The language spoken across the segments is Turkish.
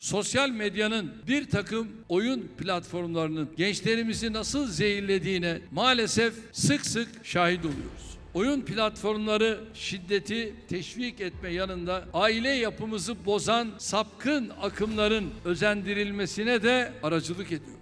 Sosyal medyanın bir takım oyun platformlarının gençlerimizi nasıl zehirlediğine maalesef sık sık şahit oluyoruz. Oyun platformları şiddeti teşvik etme yanında aile yapımızı bozan sapkın akımların özendirilmesine de aracılık ediyor.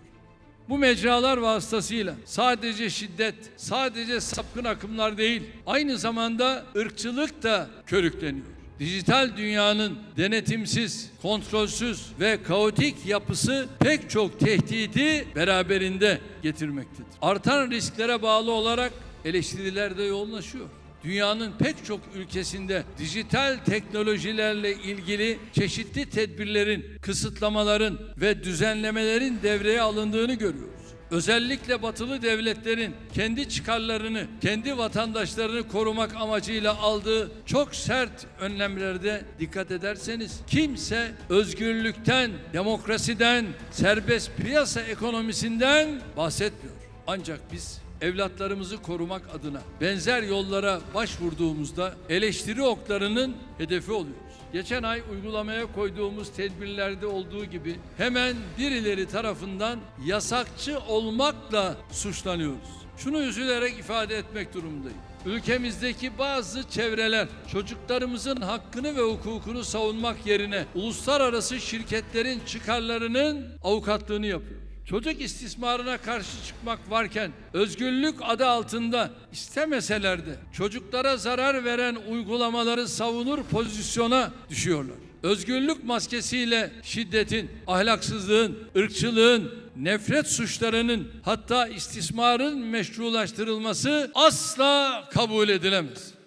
Bu mecralar vasıtasıyla sadece şiddet, sadece sapkın akımlar değil, aynı zamanda ırkçılık da körükleniyor. Dijital dünyanın denetimsiz, kontrolsüz ve kaotik yapısı pek çok tehdidi beraberinde getirmektedir. Artan risklere bağlı olarak eleştiriler de yoğunlaşıyor. Dünyanın pek çok ülkesinde dijital teknolojilerle ilgili çeşitli tedbirlerin, kısıtlamaların ve düzenlemelerin devreye alındığını görüyoruz. Özellikle batılı devletlerin kendi çıkarlarını, kendi vatandaşlarını korumak amacıyla aldığı çok sert önlemlerde dikkat ederseniz kimse özgürlükten, demokrasiden, serbest piyasa ekonomisinden bahsetmiyor. Ancak biz evlatlarımızı korumak adına benzer yollara başvurduğumuzda eleştiri oklarının hedefi oluyoruz. Geçen ay uygulamaya koyduğumuz tedbirlerde olduğu gibi hemen birileri tarafından yasakçı olmakla suçlanıyoruz. Şunu üzülerek ifade etmek durumundayım. Ülkemizdeki bazı çevreler çocuklarımızın hakkını ve hukukunu savunmak yerine uluslararası şirketlerin çıkarlarının avukatlığını yapıyor. Çocuk istismarına karşı çıkmak varken özgürlük adı altında istemeseler de çocuklara zarar veren uygulamaları savunur pozisyona düşüyorlar. Özgürlük maskesiyle şiddetin, ahlaksızlığın, ırkçılığın, nefret suçlarının hatta istismarın meşrulaştırılması asla kabul edilemez.